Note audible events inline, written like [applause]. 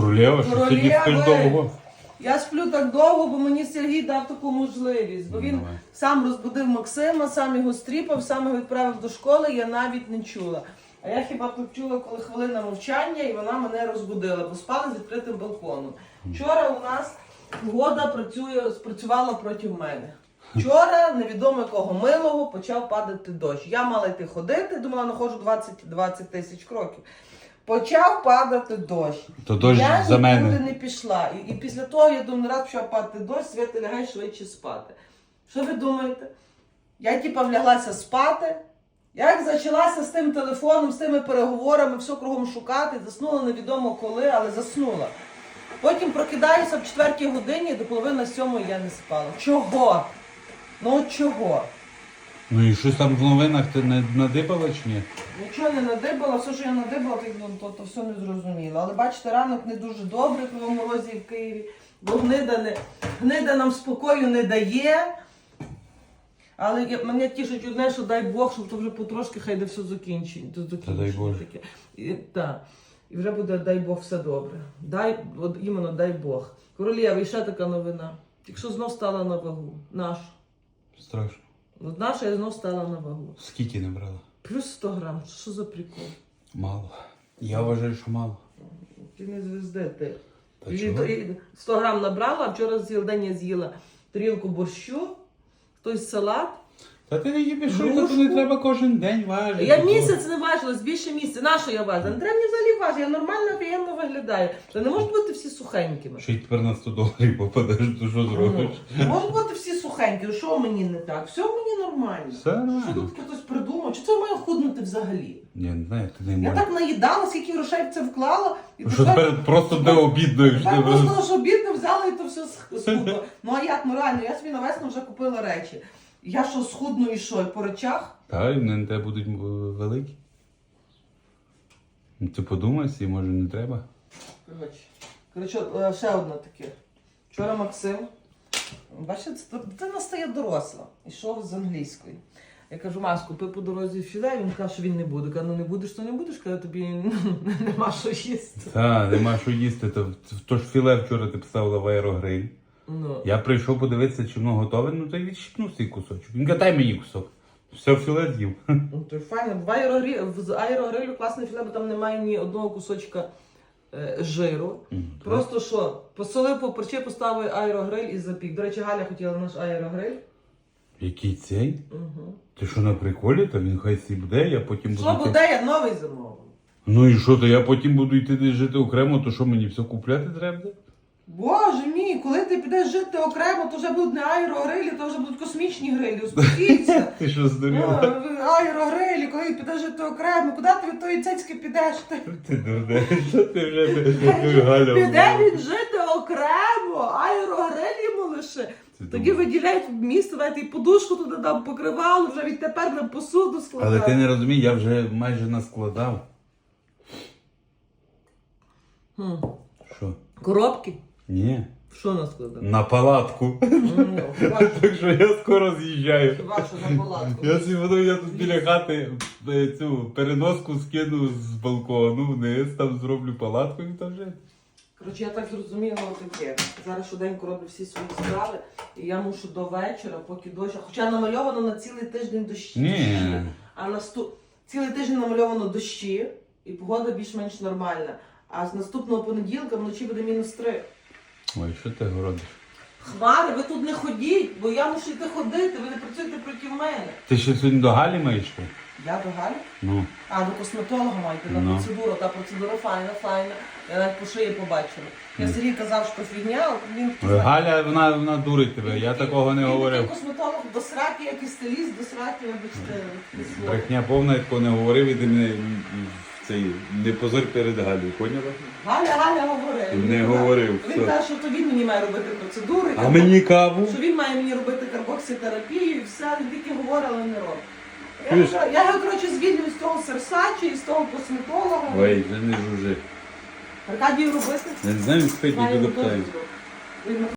Королева, що сьогодні спиш довго. Я сплю так довго, бо мені Сергій дав таку можливість. Бо він Давай. сам розбудив Максима, сам його стріпав, сам його відправив до школи, я навіть не чула. А я хіба почула, коли хвилина мовчання, і вона мене розбудила, бо спала з відкритим балконом. Вчора у нас погода працює, спрацювала проти мене. Вчора невідомо якого милого почав падати дощ. Я мала йти ходити, думала, находжу 20, 20 тисяч кроків. Почав падати дощ. То дощ я за нікуди не пішла. І, і після того я думаю, раз почав падати дощ, свята лягай швидше спати. Що ви думаєте? Я типа вляглася спати. Як почалася з тим телефоном, з тими переговорами, все кругом шукати, заснула невідомо коли, але заснула. Потім прокидаюся в четвертій годині, до половини сьомої я не спала. Чого? Ну чого? Ну і щось там в новинах ти не надибала чи ні? Нічого не надибала, все, що я надибала, то, ну, то, то все не зрозуміло. Але бачите, ранок не дуже добрий в Кривому Розі і в Києві, бо гнида, не, гнида нам спокою не дає. Але я, мене тішить одне, що дай Бог, щоб то вже потрошки хай де все закінчить. Та дай Боже. І, та. і вже буде, дай Бог, все добре. Дай, от іменно дай Бог. Королєва, і ще така новина. Якщо знов стала на вагу, нашу. Страшно. От наша я знов стала на вагу. Скільки не брала? Плюс 100 грам. Що за прикол? Мало. Я вважаю, що мало. Ти не звезди ти. Та І- чого? і 100 грам набрала, а вчора цілий день я з'їла тарілку борщу, хтось салат. Та ти не їбеш, що Грушку. не треба кожен день важити. Я місяць не важила, більше місяця. На що я важила? Не треба мені взагалі важити, я нормально приємно виглядаю. Та не можуть бути всі сухенькими. Що й тепер на 100 доларів попадеш, то що зробиш? Ну, бути сухенькі, що мені не так? Все мені нормально. Все Що тут хтось придумав? Чи це має худнути взагалі? Ні, не знаю, ти не Я можеш. так наїдала, скільки грошей в це вклала, і Що тепер просто де обідно, Так просто... просто що бідно взяла і то все сх- схудла. [laughs] Ну а як, ну реально, я собі на весну вже купила речі. Я що схудну і що, і по речах? Та, і вони на тебе будуть м, великі. Ну, Ти подумай, сі, може не треба. Коротше, коротше, е, ще одне таке. Вчора Максим, бачите, це дитина стає доросла. Ішов з англійської. Я кажу, Маш, купи по дорозі філе, він каже, що він не буде. Кажу, ну не будеш, то не будеш, коли тобі [laughs] нема що їсти. Та, нема що їсти, то, то ж філе вчора ти поставила в аерогриль. Ну. Я прийшов подивитися, чи воно готове, ну то й відщипнув свій кусочок. Він каже, дай мені кусок. Все філе з'їв. Ну, то й файно. В, аерогрі... в аерогрилю класне філе, бо там немає ні одного кусочка е, жиру. Просто що, посолив поперчи, поставив аерогриль і запік. До речі, Галя хотіла наш аерогриль. Який цей? Угу. Ти що на приколі? Та він хай сі буде, я потім буду. Що йти- буде, я новий замовив. Ну і що, то я потім буду йти десь жити окремо, то що мені все купляти треба? Боже мій, коли ти підеш жити окремо, то вже будуть не аерогрилі, то вже будуть космічні грилі. Успокійся. [laughs] Ти що здуріла? Аерогрилі, коли підеш жити окремо, куди ти від тої цецьки підеш? Ти? Ти дурне, що ти вже ти Галя? Піде він жити окремо, аерогриль йому лише. Тоді виділяють місце, навіть і подушку туди дам покривало, вже відтепер на посуду складають. Але ти не розумієш, я вже майже наскладав. Хм. Що? Коробки? Ні. Що наскладав? На палатку. Ну, хіба що- Так що я скоро з'їжджаю. хіба що на палатку. Я собі воно, я тут біля хати е, цю переноску скину з балкону вниз, там зроблю палатку і там жити. Коротше, я так зрозуміла таке. Зараз швиденько роблю всі свої справи, і я мушу до вечора, поки дощ. Хоча намальовано на цілий тиждень дощі. Ні. А наступ... цілий тиждень намальовано дощі, і погода більш-менш нормальна. А з наступного понеділка вночі буде мінус три. Ой, що ти городиш? Хмари, ви тут не ходіть, бо я мушу йти ходити, ви не працюєте проти мене. Ти ще сьогодні до Галі маєш? йти? Я до Галі? Ну. А, до косметолога маєте на Ну. процедуру. Та процедура файна, файна. Я навіть по шиї побачила. Я Ну. Сергій казав, що фігня, а він Ой, Галя, вона, вона дурить тебе, я такого не він говорив. такий косметолог до сраки, як і стиліст, до сраки, вибачте. Брехня повна, я такого не говорив, і ти мене м, цей, не позор перед Галею, поняла? Галя, Галя говорив. Не говорив, Він каже, що то він мені має робити процедури. А мені каву? Що він має мені робити карбокситерапію і все, він тільки говорить, але не робить. Я, Чуєш? його- я його, коротше, звільню з того серсача і з того косметолога. Ой, вже не жужи. Аркадію робити. Я не знаю, він спить, Знаю, не. Він